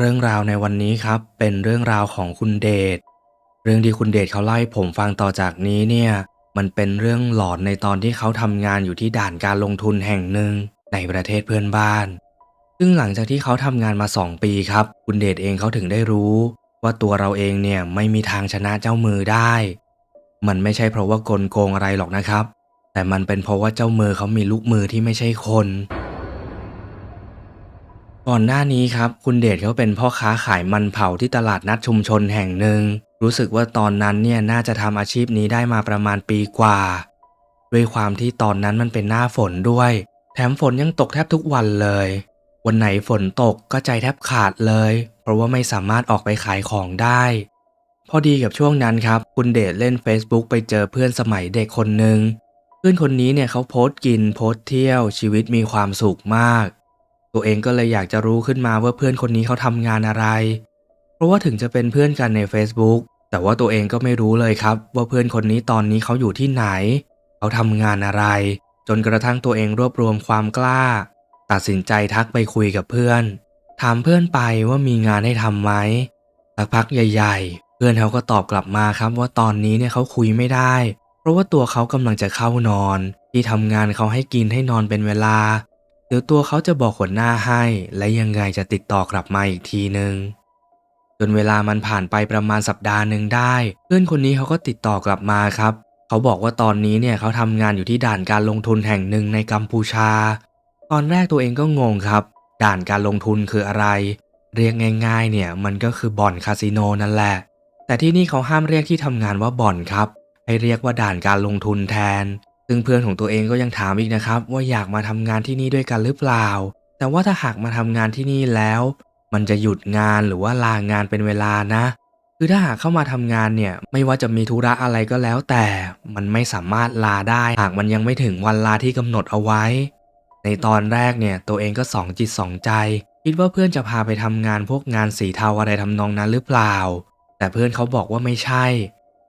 เรื่องราวในวันนี้ครับเป็นเรื่องราวของคุณเดช เรื่องที่คุณเดชเขาเล่าให้ผมฟังต่อจากนี้เนี่ยมันเป็นเรื่องหลอนในตอนที่เขาทำงานอยู่ที่ด่านการลงทุนแห่งหนึ่งในประเทศเพื่อนบ้าน ซึ่งหลังจากที่เขาทำงานมาสองปีครับ คุณเดชเองเขาถึงได้รู้ ว่าตัวเราเองเนี่ยไม่มีทางชนะเจ้ามือได้ มันไม่ใช่เพราะว่ากลโกงอะไรหรอกนะครับ แต่มันเป็นเพราะว่าเจ้ามือเขามีลูกมือที่ไม่ใช่คน ก่อนหน้านี้ครับ คุณเดชเขาเป็นพ่อค้าขายมันเผาที่ตลาดนัดชุมชนแห่งหนึ่ง รู้สึกว่าตอนนั้นเนี่ยน่าจะทำอาชีพนี้ได้มาประมาณปีกว่า ด้วยความที่ตอนนั้นมันเป็นหน้าฝนด้วย แถมฝนยังตกแทบทุกวันเลย วันไหนฝนตกก็ใจแทบขาดเลย เพราะว่าไม่สามารถออกไปขายของได้ พอดีกับช่วงนั้นครับ คุณเดชเล่น Facebook ไปเจอเพื่อนสมัยเด็กคนหนึ่งเพื่อนคนนี้เนี่ยเขาโพสต์กินโพสต์เที่ยวชีวิตมีความสุขมาก ตัวเองก็เลยอยากจะรู้ขึ้นมาว่าเพื่อนคนนี้เขาทำงานอะไร เพราะว่าถึงจะเป็นเพื่อนกันใน Facebook แต่ว่าตัวเองก็ไม่รู้เลยครับ ว่าเพื่อนคนนี้ตอนนี้เขาอยู่ที่ไหน เขาทำงานอะไร จนกระทั่งตัวเองรวบรวมความกล้า ตัดสินใจทักไปคุยกับเพื่อน ถามเพื่อนไปว่ามีงานให้ทำไหมสักพักใหญ่ๆ เพื่อนเขาก็ตอบกลับมาครับว่าตอนนี้เนี่ยเขาคุยไม่ได้ เพราะว่าตัวเขากำลังจะเข้านอน ที่ทำงานเขาให้กินให้นอนเป็นเวลา เดี๋ยวตัวเขาจะบอกหัวหน้าให้ และยังไงจะติดต่อกลับมาอีกทีหนึ่งจนเวลามันผ่านไปประมาณสัปดาห์หนึ่งได้ เพื่อนคนนี้เขาก็ติดต่อกลับมาครับ เขาบอกว่าตอนนี้เนี่ยเขาทำงานอยู่ที่ด่านการลงทุนแห่งหนึ่งในกัมพูชา ตอนแรกตัวเองก็งงครับ ด่านการลงทุนคืออะไร เรียกง่าย ๆ เนี่ยมันก็คือบ่อนคาสิโนนั่นแหละ แต่ที่นี่เขาห้ามเรียกที่ทำงานว่าบ่อนครับ ให้เรียกว่าด่านการลงทุนแทน ซึ่งเพื่อนของตัวเองก็ยังถามอีกนะครับ ว่าอยากมาทำงานที่นี่ด้วยกันหรือเปล่า แต่ว่าถ้าหากมาทำงานที่นี่แล้ว มันจะหยุดงานหรือว่าลางานเป็นเวลานะ คือถ้าหากเข้ามาทำงานเนี่ย ไม่ว่าจะมีธุระอะไรก็แล้ว แต่มันไม่สามารถลาได้ หากมันยังไม่ถึงวันลาที่กำหนดเอาไว้ ในตอนแรกเนี่ยตัวเองก็สองจิตสองใจ คิดว่าเพื่อนจะพาไปทำงานพวกงานสีเทาอะไรทำนองนั้นหรือเปล่า แต่เพื่อนเขาบอกว่าไม่ใช่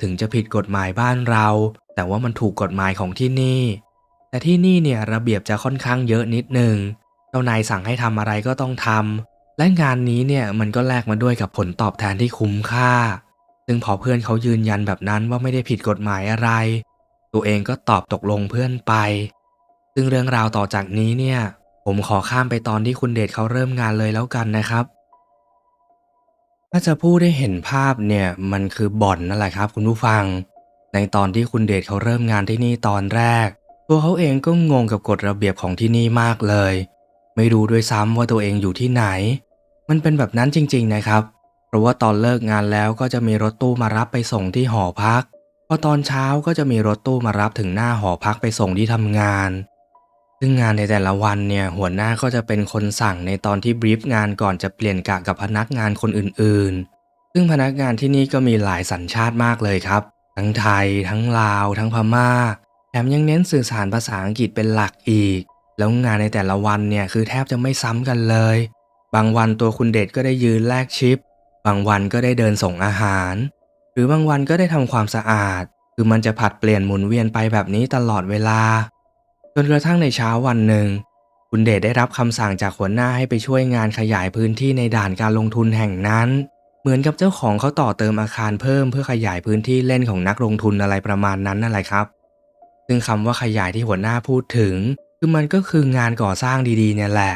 ถึงจะผิดกฎหมายบ้านเรา แต่ว่ามันถูกกฎหมายของที่นี่ แต่ที่นี่เนี่ยระเบียบจะค่อนข้างเยอะนิดหนึ่งเจ้านายสั่งให้ทำอะไรก็ต้องทำ และงานนี้เนี่ยมันก็แลกมาด้วยกับผลตอบแทนที่คุ้มค่า ซึ่งพอเพื่อนเขายืนยันแบบนั้นว่าไม่ได้ผิดกฎหมายอะไร ตัวเองก็ตอบตกลงเพื่อนไป ซึ่งเรื่องราวต่อจากนี้เนี่ยผมขอข้ามไปตอนที่คุณเดชเขาเริ่มงานเลยแล้วกันนะครับ ถ้าจะพูดได้เห็นภาพเนี่ยมันคือบ่อนนั่นแหละครับ คุณผู้ฟัง ในตอนที่คุณเดชเขาเริ่มงานที่นี่ตอนแรก ตัวเขาเองก็งงกับกฎระเบียบของที่นี่มากเลย ไม่รู้ด้วยซ้ำว่าตัวเองอยู่ที่ไหน มันเป็นแบบนั้นจริง ๆนะครับ เพราะว่าตอนเลิกงานแล้วก็จะมีรถตู้มารับไปส่งที่หอพักพอตอนเช้าก็จะมีรถตู้มารับถึงหน้าหอพักไปส่งที่ทำงาน ซึ่งงานในแต่ละวันเนี่ยหัวหน้าก็จะเป็นคนสั่งในตอนที่บรีฟงานก่อนจะเปลี่ยนกะกับพนักงานคนอื่นๆ ซึ่งพนักงานที่นี่ก็มีหลายสัญชาติมากเลยครับ ทั้งไทย ทั้งลาว ทั้งพม่า แถมยังเน้นสื่อสารภาษาอังกฤษเป็นหลักอีก แล้วงานในแต่ละวันเนี่ยคือแทบจะไม่ซ้ำกันเลย บางวันตัวคุณเดชก็ได้ยืนแลกชิป บางวันก็ได้เดินส่งอาหาร หรือบางวันก็ได้ทำความสะอาด คือมันจะผัดเปลี่ยนหมุนเวียนไปแบบนี้ตลอดเวลา จนกระทั่งในเช้าวันหนึ่ง คุณเดชได้รับคำสั่งจากหัวหน้าให้ไปช่วยงานขยายพื้นที่ในด่านการลงทุนแห่งนั้น เหมือนกับเจ้าของเขาต่อเติมอาคารเพิ่มเพื่อขยายพื้นที่เล่นของนักลงทุนอะไรประมาณนั้นนั่นแหละครับ ซึ่งคำว่าขยายที่หัวหน้าพูดถึง คือมันก็คืองานก่อสร้างดีๆ เนี่ยแหละ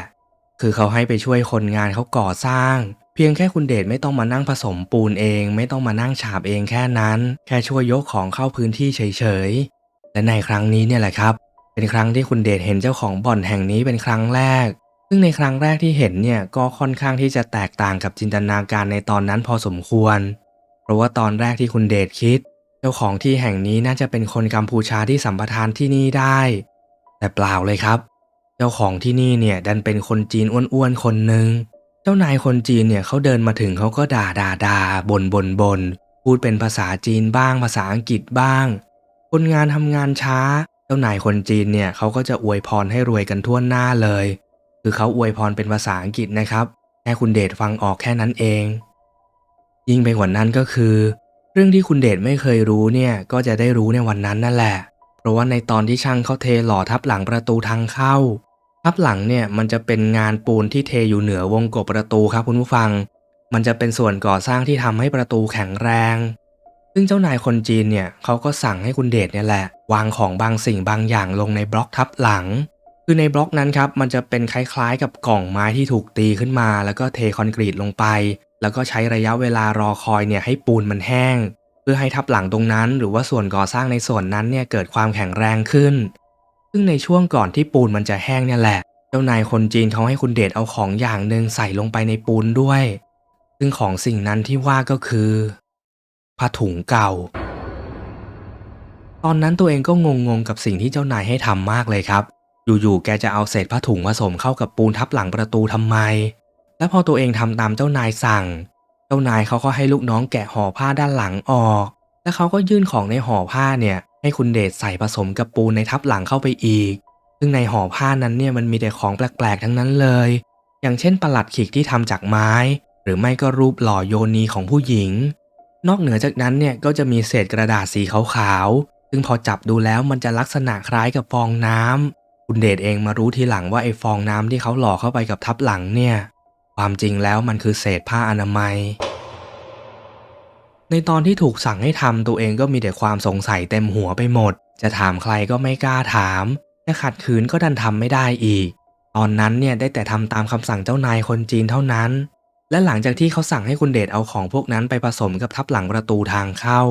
คือเขาให้ไปช่วยคนงานเขาก่อสร้าง เพียงแค่คุณเดชไม่ต้องมานั่งผสมปูนเอง ไม่ต้องมานั่งฉาบเองแค่นั้น แค่ช่วยยกของเข้าพื้นที่เฉยๆ และในครั้งนี้เนี่ยแหละครับ เป็นครั้งที่คุณเดชเห็นเจ้าของบ่อนแห่งนี้เป็นครั้งแรก ซึ่งในครั้งแรกที่เห็นเนี่ยก็ค่อนข้างที่จะแตกต่างกับจินตนาการในตอนนั้นพอสมควร เพราะว่าตอนแรกที่คุณเดชคิด เจ้าของที่แห่งนี้น่าจะเป็นคนกัมพูชาที่สัมปทานที่นี่ได้ แต่เปล่าเลยครับ เจ้าของที่นี่เนี่ยดันเป็นคนจีนอ้วนๆคนหนึ่งเจ้านายคนจีนเนี่ยเขาเดินมาถึงเขาก็ด่าด่าด่าบ่นบนบนพูดเป็นภาษาจีนบ้าง ภาษาอังกฤษบ้าง คนงานทำงานช้า เจ้านายคนจีนเนี่ยเขาก็จะอวยพรให้รวยกันทั่วหน้าเลย คือเขาอวยพรเป็นภาษาอังกฤษนะครับ แค่คุณเดชฟังออกแค่นั้นเอง ยิ่งไปกว่านั้นก็คือ เรื่องที่คุณเดชไม่เคยรู้เนี่ยก็จะได้รู้ในวันนั้นนั่นแหละ เพราะว่าในตอนที่ช่างเขาเทหล่อทับหลังประตูทางเข้า ทับหลังเนี่ยมันจะเป็นงานปูนที่เทอยู่เหนือวงกบประตูครับคุณผู้ฟัง มันจะเป็นส่วนก่อสร้างที่ทำให้ประตูแข็งแรง ซึ่งเจ้านายคนจีนเนี่ยเขาก็สั่งให้คุณเดชเนี่ยแหละ วางของบางสิ่งบางอย่างลงในบล็อกทับหลัง คือในบล็อกนั้นครับมันจะเป็นคล้ายๆ กับกล่องไม้ที่ถูกตีขึ้นมา แล้วก็เทคอนกรีตลงไป แล้วก็ใช้ระยะเวลารอคอยเนี่ยให้ปูนมันแห้ง เพื่อให้ทับหลังตรงนั้น หรือว่าส่วนก่อสร้างในส่วนนั้นเนี่ยเกิดความแข็งแรงขึ้น ซึ่งในช่วงก่อนที่ปูนมันจะแห้งเนี่ยแหละ เจ้านายคนจีนเขาให้คุณเดชเอาของอย่างหนึ่งใส่ลงไปในปูนด้วย ซึ่งของสิ่งนั้นที่ว่าก็คือผ้าถุงเก่า ตอนนั้นตัวเองก็งงๆกับสิ่งที่เจ้านายให้ทำมากเลยครับ อยู่ๆ แกจะเอาเศษผ้าถุงผสมเข้ากับปูนทับหลังประตูทำไม และพอตัวเองทำตามเจ้านายสั่ง เจ้านายเขาก็ให้ลูกน้องแกะห่อผ้าด้านหลังออก และเขาก็ยื่นของในห่อผ้าเนี่ย ให้คุณเดชใส่ผสมกับปูนในทับหลังเข้าไปอีก ซึ่งในห่อผ้านั้นเนี่ยมันมีแต่ของแปลกๆ ทั้งนั้นเลย อย่างเช่นประหลัดขิกที่ทำจากไม้ หรือไม่ก็รูปหล่อโยนีของผู้หญิง นอกเหนือจากนั้นเนี่ยก็จะมีเศษกระดาษสีขาวๆ ซึ่งพอจับดูแล้วมันจะลักษณะคล้ายกับฟองน้ำ คุณเดชเองมารู้ทีหลังว่าไอ้ฟองน้ำที่เขาหล่อเข้าไปกับทับหลังเนี่ย ความจริงแล้วมันคือเศษผ้าอนามัย ในตอนที่ถูกสั่งให้ทำตัวเองก็มีแต่ความสงสัยเต็มหัวไปหมด จะถามใครก็ไม่กล้าถาม จะขัดขืนก็ดันทำไม่ได้อีก ตอนนั้นเนี่ยได้แต่ทำตามคำสั่งเจ้านายคนจีนเท่านั้น และหลังจากที่เขาสั่งให้คุณเดชเอาของพวกนั้นไปผสมกับทับหลังประตูทางเข้า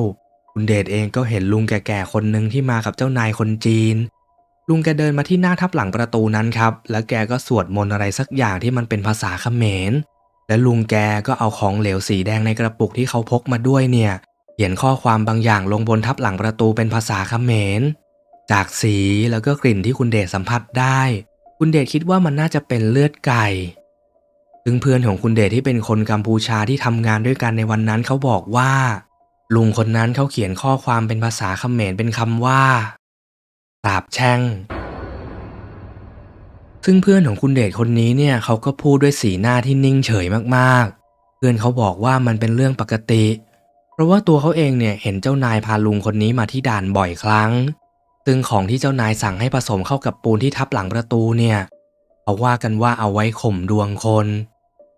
คุณเดชเองก็เห็นลุงแก่ๆคนหนึ่งที่มากับเจ้านายคนจีน ลุงแกเดินมาที่หน้าทับหลังประตูนั้นครับ แล้วแกก็สวดมนต์อะไรสักอย่างที่มันเป็นภาษาเขมร และลุงแกก็เอาของเหลวสีแดงในกระปุกที่เขาพกมาด้วยเนี่ย เขียนข้อความบางอย่างลงบนทับหลังประตูเป็นภาษาเขมร จากสีแล้วก็กลิ่นที่คุณเดชสัมผัสได้ คุณเดชคิดว่ามันน่าจะเป็นเลือดไก่ ซึ่งเพื่อนของคุณเดชที่เป็นคนกัมพูชาที่ทำงานด้วยกันในวันนั้นเขาบอกว่า ลุงคนนั้นเขาเขียนข้อความเป็นภาษาเขมรเป็นคำว่า สาบแช่ง ซึ่งเพื่อนของคุณเดชคนนี้เนี่ยเขาก็พูดด้วยสีหน้าที่นิ่งเฉยมากๆ เพื่อนเขาบอกว่ามันเป็นเรื่องปกติ เพราะว่าตัวเขาเองเนี่ยเห็นเจ้านายพาลุงคนนี้มาที่ด่านบ่อยครั้ง ซึ่งของที่เจ้านายสั่งให้ผสมเข้ากับปูนที่ทับหลังประตูเนี่ยเขาว่ากันว่าเอาไว้ข่มดวงคน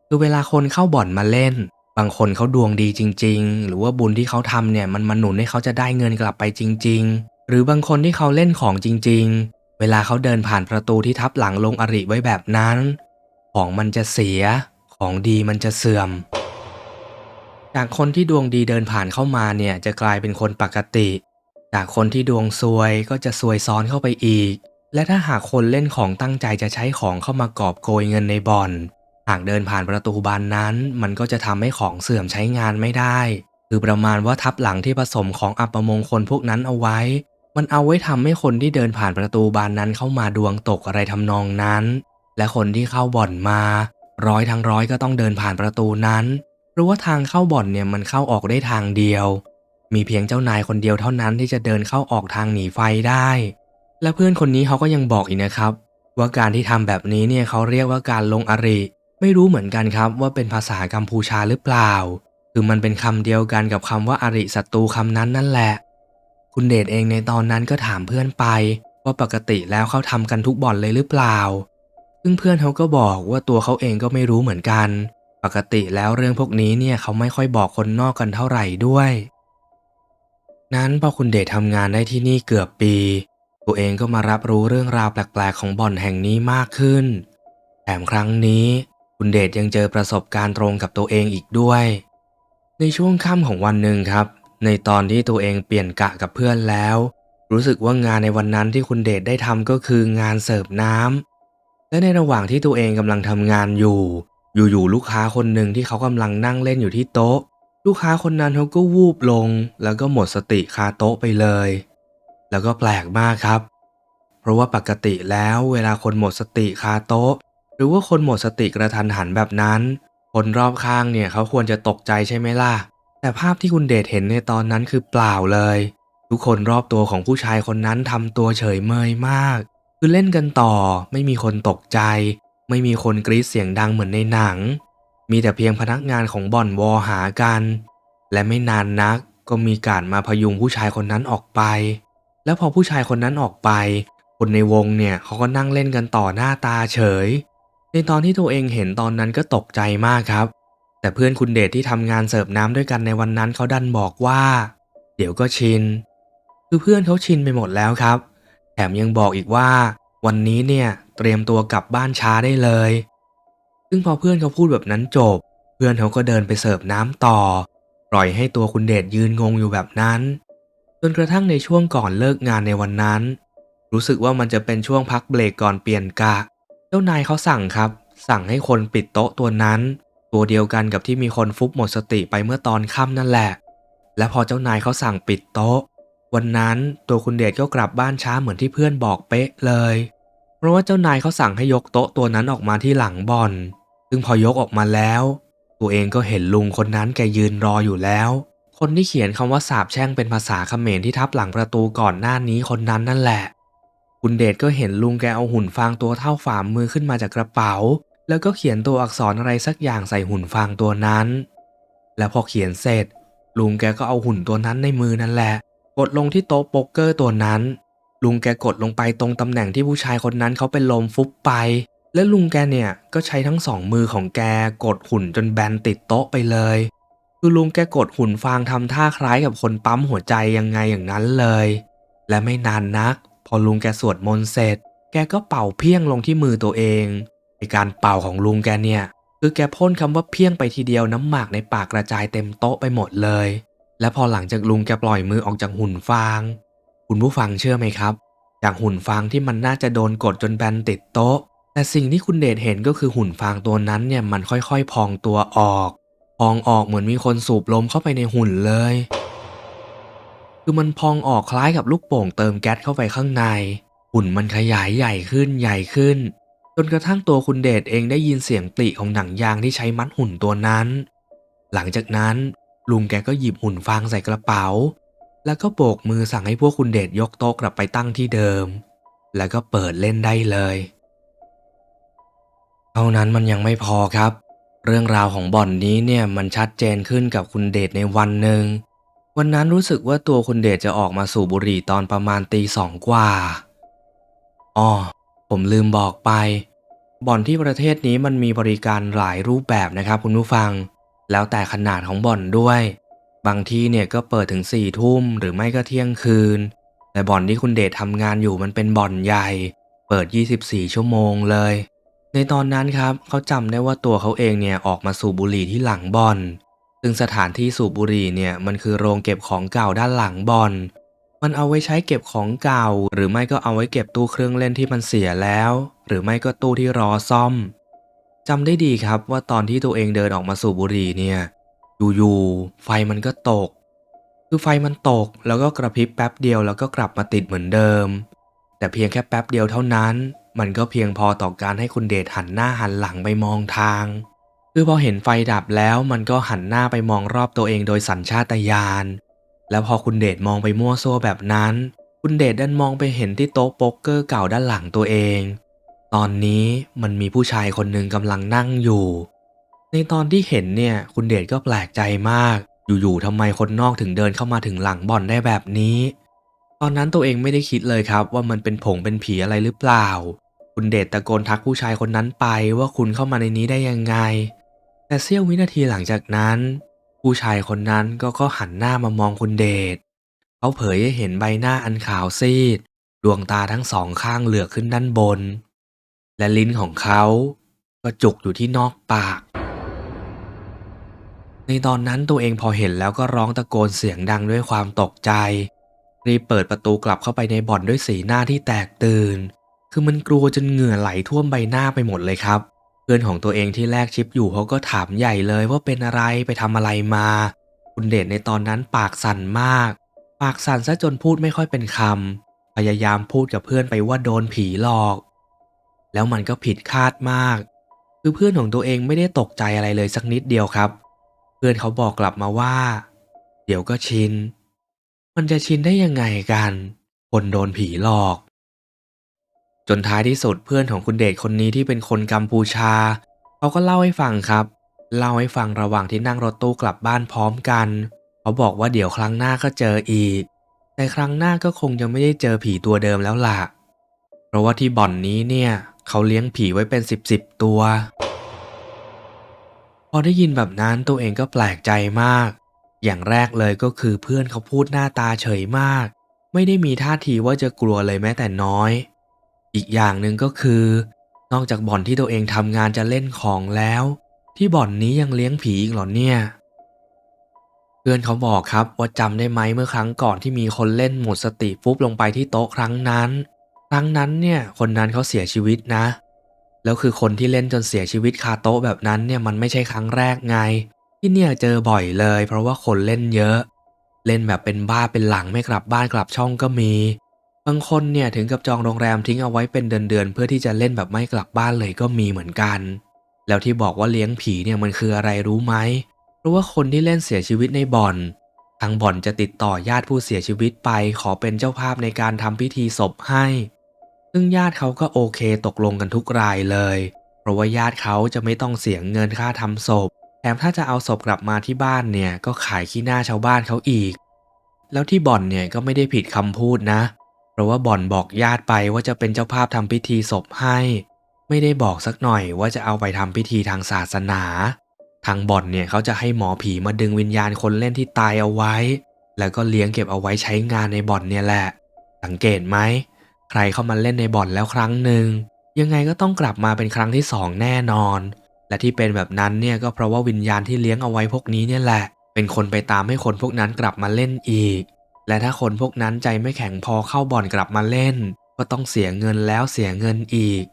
คือเวลาคนเข้าบ่อนมาเล่น บางคนเขาดวงดีจริง ๆ หรือว่าบุญที่เขาทำเนี่ยมันมาหนุนให้เขาจะได้เงินกลับไปจริงๆ หรือบางคนที่เขาเล่นของจริง ๆ เวลาเขาเดินผ่านประตูที่ทับหลังลงอริไว้แบบนั้น ของมันจะเสีย ของดีมันจะเสื่อม จากคนที่ดวงดีเดินผ่านเข้ามาเนี่ยจะกลายเป็นคนปกติ จากคนที่ดวงซวยก็จะซวยซ้อนเข้าไปอีก และถ้าหากคนเล่นของตั้งใจจะใช้ของเข้ามากอบโกยเงินในบ่อน หากเดินผ่านประตูบานนั้น มันก็จะทำให้ของเสื่อมใช้งานไม่ได้ คือประมาณว่าทับหลังที่ผสมของอัปมงคลพวกนั้นเอาไว้ มันเอาไว้ทำให้คนที่เดินผ่านประตูบานนั้นเข้ามาดวงตกอะไรทำนองนั้น และคนที่เข้าบ่อนมา ร้อยทั้งร้อยก็ต้องเดินผ่านประตูนั้นเพราะว่าทางเข้าบ่อนเนี่ยมันเข้าออกได้ทางเดียว มีเพียงเจ้านายคนเดียวเท่านั้นที่จะเดินเข้าออกทางหนีไฟได้ และเพื่อนคนนี้เขาก็ยังบอกอีกนะครับ ว่าการที่ทำแบบนี้เนี่ยเขาเรียกว่าการลงอริ ไม่รู้เหมือนกันครับว่าเป็นภาษากัมพูชาหรือเปล่า คือมันเป็นคำเดียวกันกับคำว่าอริศัตรูคำนั้นนั่นแหละ คุณเดชเองในตอนนั้นก็ถามเพื่อนไป ว่าปกติแล้วเขาทำกันทุกบ่อนเลยหรือเปล่า ซึ่งเพื่อนเขาก็บอกว่าตัวเขาเองก็ไม่รู้เหมือนกัน ปกติแล้วเรื่องพวกนี้เนี่ยเขาไม่ค่อยบอกคนนอกกันเท่าไหร่ด้วย นั้นพอคุณเดชทำงานได้ที่นี่เกือบปี ตัวเองก็มารับรู้เรื่องราวแปลกๆของบ่อนแห่งนี้มากขึ้น แถมครั้งนี้คุณเดชยังเจอประสบการณ์ตรงกับตัวเองอีกด้วย ในช่วงค่ำของวันหนึ่งครับ ในตอนที่ตัวเองเปลี่ยนกะกับเพื่อนแล้ว รู้สึกว่างานในวันนั้นที่คุณเดชได้ทำก็คืองานเสิร์ฟน้ำและในระหว่างที่ตัวเองกำลังทำงานอยู่ อยู่ๆลูกค้าคนหนึ่งที่เขากำลังนั่งเล่นอยู่ที่โต๊ะ ลูกค้าคนนั้นเขาก็วูบลง แล้วก็หมดสติคาโต๊ะไปเลย แล้วก็แปลกมากครับ เพราะว่าปกติแล้วเวลาคนหมดสติคาโต๊ะ หรือว่าคนหมดสติกระทันหันแบบนั้นคนรอบข้างเนี่ยเขาควรจะตกใจใช่ไหมล่ะ แต่ภาพที่คุณเดชเห็นในตอนนั้นคือเปล่าเลย ทุกคนรอบตัวของผู้ชายคนนั้นทำตัวเฉยเมยมาก คือเล่นกันต่อไม่มีคนตกใจ ไม่มีคนกรีดเสียงดังเหมือนในหนัง มีแต่เพียงพนักงานของบ่อนวอหากัน และไม่นานนักก็มีการมาพยุงผู้ชายคนนั้นออกไป แล้วพอผู้ชายคนนั้นออกไป คนในวงเนี่ยเขาก็นั่งเล่นกันต่อหน้าตาเฉย ในตอนที่ตัวเองเห็นตอนนั้นก็ตกใจมากครับ แต่เพื่อนคุณเดชที่ทำงานเสิร์ฟน้ำด้วยกันในวันนั้นเขาดันบอกว่า เดี๋ยวก็ชิน คือเพื่อนเขาชินไปหมดแล้วครับ แถมยังบอกอีกว่า วันนี้เนี่ยเตรียมตัวกลับบ้านช้าได้เลย ซึ่งพอเพื่อนเขาพูดแบบนั้นจบ เพื่อนเขาก็เดินไปเสิร์ฟน้ำต่อ ปล่อยให้ตัวคุณเดชยืนงงอยู่แบบนั้น จนกระทั่งในช่วงก่อนเลิกงานในวันนั้น รู้สึกว่ามันจะเป็นช่วงพักเบรกก่อนเปลี่ยนกะ เจ้านายเขาสั่งครับ สั่งให้คนปิดโต๊ะตัวนั้น ตัวเดียวกันกับที่มีคนฟุบหมดสติไปเมื่อตอนค่ำนั่นแหละ และพอเจ้านายเขาสั่งปิดโต๊ะ วันนั้นตัวคุณเดชก็กลับบ้านช้าเหมือนที่เพื่อนบอกเป๊ะเลย เพราะว่าเจ้านายเขาสั่งให้ยกโต๊ะตัวนั้นออกมาที่หลังบ่อน ซึ่งพอยกออกมาแล้ว ตัวเองก็เห็นลุงคนนั้นแกยืนรออยู่แล้ว คนที่เขียนคำว่าสาบแช่งเป็นภาษาเขมรที่ทับหลังประตูก่อนหน้านี้คนนั้นนั่นแหละคุณเดชก็เห็นลุงแกเอาหุ่นฟางตัวเท่าฝ่ามือขึ้นมาจากกระเป๋า แล้วก็เขียนตัวอักษรอะไรสักอย่างใส่หุ่นฟางตัวนั้น แล้วพอเขียนเสร็จ ลุงแกก็เอาหุ่นตัวนั้นในมือนั่นแหละ กดลงที่โต๊ะโป๊กเกอร์ตัวนั้น ลุงแกกดลงไปตรงตำแหน่งที่ผู้ชายคนนั้นเขาเป็นลมฟุบไป และลุงแกเนี่ยก็ใช้ทั้งสองมือของแกกดหุ่นจนแบนติดโต๊ะไปเลย คือลุงแกกดหุ่นฟางทำท่าคล้ายกับคนปั๊มหัวใจยังไงอย่างนั้นเลย และไม่นานนัก พอลุงแกสวดมนต์เสร็จ แกก็เป่าเพี้ยงลงที่มือตัวเอง การเป่าของลุงแกเนี่ย คือแกพ่นคำว่าเพี้ยงไปทีเดียวน้ำหมากในปากกระจายเต็มโต๊ะไปหมดเลย และพอหลังจากลุงแกปล่อยมือออกจากหุ่นฟาง คุณผู้ฟังเชื่อไหมครับ จากหุ่นฟางที่มันน่าจะโดนกดจนแบนติดโต๊ะ แต่สิ่งที่คุณเดชเห็นก็คือหุ่นฟางตัวนั้นเนี่ยมันค่อยๆ พองตัวออก พองออกเหมือนมีคนสูบลมเข้าไปในหุ่นเลย คือมันพองออกคล้ายกับลูกโป่งเติมแก๊สเข้าไปข้างในหุ่นมันขยายใหญ่ขึ้นใหญ่ขึ้น จนกระทั่งตัวคุณเดชเองได้ยินเสียงปลิของหนังยางที่ใช้มัดหุ่นตัวนั้น หลังจากนั้นลุงแกก็หยิบหุ่นฟางใส่กระเป๋า แล้วก็โบกมือสั่งให้พวกคุณเดชยกโต๊ะกลับไปตั้งที่เดิม แล้วก็เปิดเล่นได้เลย เท่านั้นมันยังไม่พอครับ เรื่องราวของบ่อนนี้เนี่ยมันชัดเจนขึ้นกับคุณเดชในวันหนึ่งวันนั้นรู้สึกว่าตัวคุณเดชจะออกมาสูบบุหรี่ตอนประมาณตีสองกว่า อ๋อ ผมลืมบอกไป บ่อนที่ประเทศนี้มันมีบริการหลายรูปแบบนะครับคุณผู้ฟัง แล้วแต่ขนาดของบ่อนด้วย บางที่เนี่ยก็เปิดถึงสี่ทุ่มหรือไม่ก็เที่ยงคืน แต่บ่อนที่คุณเดชทำงานอยู่มันเป็นบ่อนใหญ่ เปิด 24 ชั่วโมงเลย ในตอนนั้นครับเขาจำได้ว่าตัวเขาเองเนี่ยออกมาสูบบุหรี่ที่หลังบ่อน ซึ่งสถานที่สูบบุหรี่เนี่ยมันคือโรงเก็บของเก่าด้านหลังบ่อน มันเอาไว้ใช้เก็บของเก่า หรือไม่ก็เอาไว้เก็บตู้เครื่องเล่นที่มันเสียแล้ว หรือไม่ก็ตู้ที่รอซ่อมจำได้ดีครับว่าตอนที่ตัวเองเดินออกมาสูบบุหรี่เนี่ยอยู่ๆไฟมันก็ตก คือไฟมันตกแล้วก็กระพริบแป๊บเดียวแล้วก็กลับมาติดเหมือนเดิม แต่เพียงแค่แป๊บเดียวเท่านั้น มันก็เพียงพอต่อการให้คุณเดชหันหน้าหันหลังไปมองทาง คือพอเห็นไฟดับแล้วมันก็หันหน้าไปมองรอบตัวเองโดยสัญชาตญาณ แล้วพอคุณเดชมองไปมั่วซั่วแบบนั้น คุณเดชดันมองไปเห็นที่โต๊ะโป๊กเกอร์เก่าด้านหลังตัวเอง ตอนนี้มันมีผู้ชายคนหนึ่งกำลังนั่งอยู่ ในตอนที่เห็นเนี่ยคุณเดชก็แปลกใจมาก อยู่ๆทำไมคนนอกถึงเดินเข้ามาถึงหลังบ่อนได้แบบนี้ ตอนนั้นตัวเองไม่ได้คิดเลยครับว่ามันเป็นผงเป็นผีอะไรหรือเปล่า คุณเดชตะโกนทักผู้ชายคนนั้นไปว่าคุณเข้ามาในนี้ได้ยังไง แต่เสี้ยววินาทีหลังจากนั้น ผู้ชายคนนั้นก็ก็หันหน้ามามองคุณเดช เขาเผยให้เห็นใบหน้าอันขาวซีด ดวงตาทั้งสองข้างเหลือกขึ้นด้านบน และลิ้นของเขาก็จุกอยู่ที่นอกปาก ในตอนนั้นตัวเองพอเห็นแล้วก็ร้องตะโกนเสียงดังด้วยความตกใจ รีบเปิดประตูกลับเข้าไปในบ่อนด้วยสีหน้าที่แตกตื่น คือมันกลัวจนเหงื่อไหลท่วมใบหน้าไปหมดเลยครับ เพื่อนของตัวเองที่แลกชิปอยู่เขาก็ถามใหญ่เลยว่าเป็นอะไรไปทำอะไรมา คุณเดชในตอนนั้นปากสั่นมาก ปากสั่นซะจนพูดไม่ค่อยเป็นคำพยายามพูดกับเพื่อนไปว่าโดนผีหลอก แล้วมันก็ผิดคาดมาก คือเพื่อนของตัวเองไม่ได้ตกใจอะไรเลยสักนิดเดียวครับ เพื่อนเขาบอกกลับมาว่า เดี๋ยวก็ชิน มันจะชินได้ยังไงกัน คนโดนผีหลอก จนท้ายที่สุดเพื่อนของคุณเดชคนนี้ที่เป็นคนกัมพูชา เขาก็เล่าให้ฟังครับ เล่าให้ฟังระหว่างที่นั่งรถตู้กลับบ้านพร้อมกัน เขาบอกว่าเดี๋ยวครั้งหน้าก็เจออีก แต่ครั้งหน้าก็คงจะไม่ได้เจอผีตัวเดิมแล้วล่ะ เพราะว่าที่บ่อนนี้เนี่ย เขาเลี้ยงผีไว้เป็นสิบสิบตัวพพอได้ยินแบบนั้นตัวเองก็แปลกใจมาก อย่างแรกเลยก็คือเพื่อนเขาพูดหน้าตาเฉยมาก ไม่ได้มีท่าทีว่าจะกลัวเลยแม้แต่น้อย อีกอย่างหนึ่งก็คือ นอกจากบ่อนที่ตัวเองทำงานจะเล่นของแล้ว ที่บ่อนนี้ยังเลี้ยงผีอีกเหรอเนี่ยเพื่อนเขาบอกครับว่าจำได้ไหมเมื่อครั้งก่อนที่มีคนเล่นหมดสติฟุบลงไปที่โต๊ะครั้งนั้น ครั้งนั้นเนี่ยคนนั้นเขาเสียชีวิตนะ แล้วคือคนที่เล่นจนเสียชีวิตคาโต๊ะแบบนั้นเนี่ยมันไม่ใช่ครั้งแรกไง ที่เนี่ยเจอบ่อยเลย เพราะว่าคนเล่นเยอะ เล่นแบบเป็นบ้าเป็นหลังไม่กลับบ้านกลับช่องก็มี บางคนเนี่ยถึงกับจองโรงแรมทิ้งเอาไว้เป็นเดือนๆเพื่อที่จะเล่นแบบไม่กลับบ้านเลยก็มีเหมือนกัน แล้วที่บอกว่าเลี้ยงผีเนี่ยมันคืออะไรรู้ไหมเพราะว่าคนที่เล่นเสียชีวิตในบ่อน ทางบ่อนจะติดต่อญาติผู้เสียชีวิตไป ขอเป็นเจ้าภาพในการทำพิธีศพให้ ซึ่งญาติเขาก็โอเคตกลงกันทุกรายเลย เพราะว่าญาติเขาจะไม่ต้องเสียเงินค่าทำศพแถมถ้าจะเอาศพกลับมาที่บ้านเนี่ยก็ขายขี้หน้าชาวบ้านเขาอีก แล้วที่บ่อนเนี่ยก็ไม่ได้ผิดคำพูดนะเพราะว่าบ่อนบอกญาติไปว่าจะเป็นเจ้าภาพทำพิธีศพให้ ไม่ได้บอกสักหน่อยว่าจะเอาไปทำพิธีทางศาสนา ทางบ่อนเนี่ยเขาจะให้หมอผีมาดึงวิญญาณคนเล่นที่ตายเอาไว้ แล้วก็เลี้ยงเก็บเอาไว้ใช้งานในบ่อนเนี่ยแหละ สังเกตไหมใครเข้ามาเล่นในบ่อนแล้วครั้งหนึ่งยังไงก็ต้องกลับมาเป็นครั้งที่สองแน่นอน และที่เป็นแบบนั้นเนี่ยก็เพราะว่าวิญญาณที่เลี้ยงเอาไว้พวกนี้เนี่ยแหละ เป็นคนไปตามให้คนพวกนั้นกลับมาเล่นอีก และถ้าคนพวกนั้นใจไม่แข็งพอเข้าบ่อนกลับมาเล่น ก็ต้องเสียเงินแล้วเสียเงินอีก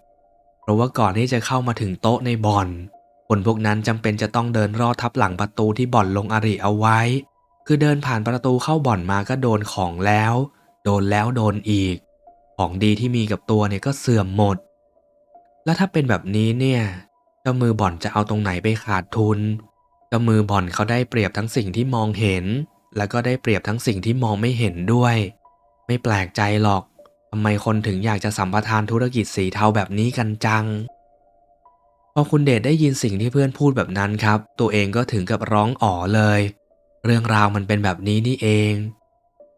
เพราะว่าก่อนที่จะเข้ามาถึงโต๊ะในบ่อน คนพวกนั้นจำเป็นจะต้องเดินรอดทับหลังประตูที่บ่อนลงอริเอาไว้ คือเดินผ่านประตูเข้าบ่อนมาก็โดนของแล้ว โดนแล้วโดนอีก ของดีที่มีกับตัวเนี่ยก็เสื่อมหมด แล้วถ้าเป็นแบบนี้เนี่ยเจ้ามือบ่อนจะเอาตรงไหนไปขาดทุนเจ้ามือบ่อนเขาได้เปรียบทั้งสิ่งที่มองเห็น แล้วก็ได้เปรียบทั้งสิ่งที่มองไม่เห็นด้วย ไม่แปลกใจหรอกทำไมคนถึงอยากจะสัมปทานธุรกิจสีเทาแบบนี้กันจัง พอคุณเดชได้ยินสิ่งที่เพื่อนพูดแบบนั้นครับ ตัวเองก็ถึงกับร้องอ๋อเลย เรื่องราวมันเป็นแบบนี้นี่เอง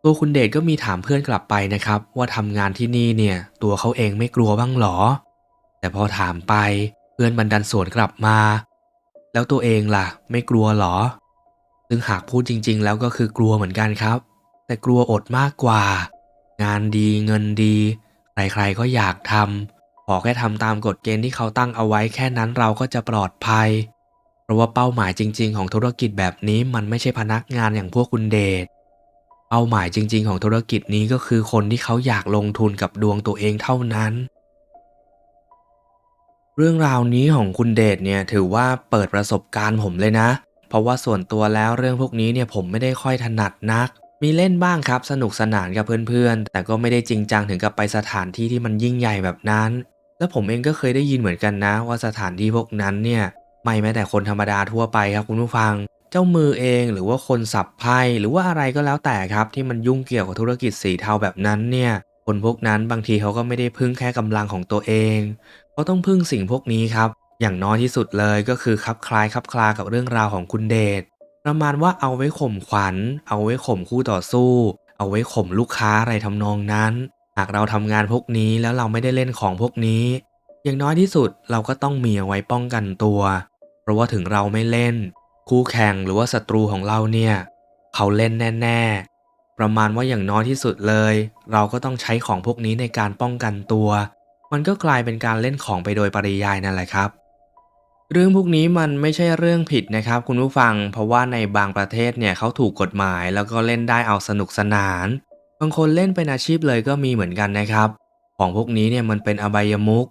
ตัวคุณเดชก็มีถามเพื่อนกลับไปนะครับ ว่าทำงานที่นี่เนี่ย ตัวเขาเองไม่กลัวบ้างหรอ แต่พอถามไปเพื่อนบันดันสวนกลับมา แล้วตัวเองล่ะ ไม่กลัวหรอ ซึ่งหากพูดจริง ๆ แล้วก็คือกลัวเหมือนกันครับ แต่กลัวอดมากกว่า งานดีเงินดี ใครๆก็อยากทำขอแค่ทำตามกฎเกณฑ์ที่เขาตั้งเอาไว้แค่นั้นเราก็จะปลอดภัย เพราะว่าเป้าหมายจริง ๆ ของธุรกิจแบบนี้มันไม่ใช่พนักงานอย่างพวกคุณเดชเป้าหมายจริง ๆ ของธุรกิจนี้ก็คือคนที่เขาอยากลงทุนกับดวงตัวเองเท่านั้นเรื่องราวนี้ของคุณเดชเนี่ยถือว่าเปิดประสบการณ์ผมเลยนะ เพราะว่าส่วนตัวแล้วเรื่องพวกนี้เนี่ยผมไม่ได้ค่อยถนัดนัก มีเล่นบ้างครับสนุกสนานกับเพื่อนๆ แต่ก็ไม่ได้จริงจังถึงกับไปสถานที่ที่มันยิ่งใหญ่แบบนั้น แล้วผมเองก็เคยได้ยินเหมือนกันนะ ว่าสถานที่พวกนั้นเนี่ยไม่แม้แต่คนธรรมดาทั่วไปครับคุณผู้ฟัง เจ้ามือเองหรือว่าคนสับไพ่หรือว่าอะไรก็แล้วแต่ครับ ที่มันยุ่งเกี่ยวกับธุรกิจสีเทาแบบนั้นเนี่ยคนพวกนั้นบางทีเขาก็ไม่ได้พึ่งแค่กำลังของตัวเองเขาต้องพึ่งสิ่งพวกนี้ครับ อย่างน้อยที่สุดเลยก็คือคลับคล้ายคลับคลากับเรื่องราวของคุณเดชประมาณว่าเอาไว้ข่มขวัญ เอาไว้ข่มคู่ต่อสู้ เอาไว้ข่มลูกค้าอะไรทำนองนั้น หากเราทำงานพวกนี้แล้วเราไม่ได้เล่นของพวกนี้ อย่างน้อยที่สุดเราก็ต้องมีเอาไว้ป้องกันตัว เพราะว่าถึงเราไม่เล่น คู่แข่งหรือว่าศัตรูของเราเนี่ย เขาเล่นแน่ๆ ประมาณว่าอย่างน้อยที่สุดเลย เราก็ต้องใช้ของพวกนี้ในการป้องกันตัว มันก็กลายเป็นการเล่นของไปโดยปริยายนั่นแหละครับ เรื่องพวกนี้มันไม่ใช่เรื่องผิดนะครับคุณผู้ฟัง เพราะว่าในบางประเทศเนี่ยเขาถูกกฎหมายแล้วก็เล่นได้เอาสนุกสนาน บางคนเล่นเป็นอาชีพเลยก็มีเหมือนกันนะครับ ของพวกนี้เนี่ยมันเป็นอบายมุก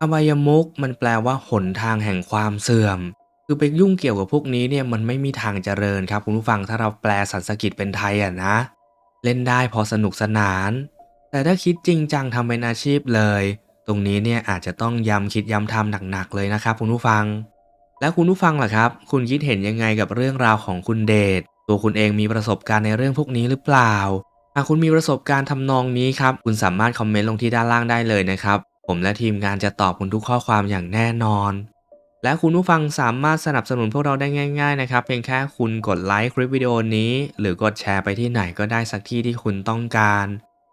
อบายมุกมันแปลว่าหนทางแห่งความเสื่อม คือไปยุ่งเกี่ยวกับพวกนี้เนี่ยมันไม่มีทางเจริญครับคุณผู้ฟังถ้าเราแปลสันสกิตเป็นไทยอะนะ เล่นได้พอสนุกสนาน แต่ถ้าคิดจริงจังทำเป็นอาชีพเลย รงนี้เนี่ยอาจจะต้องย้ำคิดย้ำทำหนักๆเลยนะครับคุณผู้ฟัง แล้วคุณผู้ฟังล่ะครับ คุณคิดเห็นยังไงกับเรื่องราวของคุณเดชตัวคุณเองมีประสบการณ์ในเรื่องพวกนี้หรือเปล่าหากคุณมีประสบการณ์ทำนองนี้ครับ คุณสามารถคอมเมนต์ลงที่ด้านล่างได้เลยนะครับ ผมและทีมงานจะตอบคุณทุกข้อความอย่างแน่นอน และคุณผู้ฟังสามารถสนับสนุนพวกเราได้ง่าย ๆ นะครับ เพียงแค่คุณกดไลค์คลิปวิดีโอนี้ หรือกดแชร์ไปที่ไหนก็ได้สักที่ที่คุณต้องการ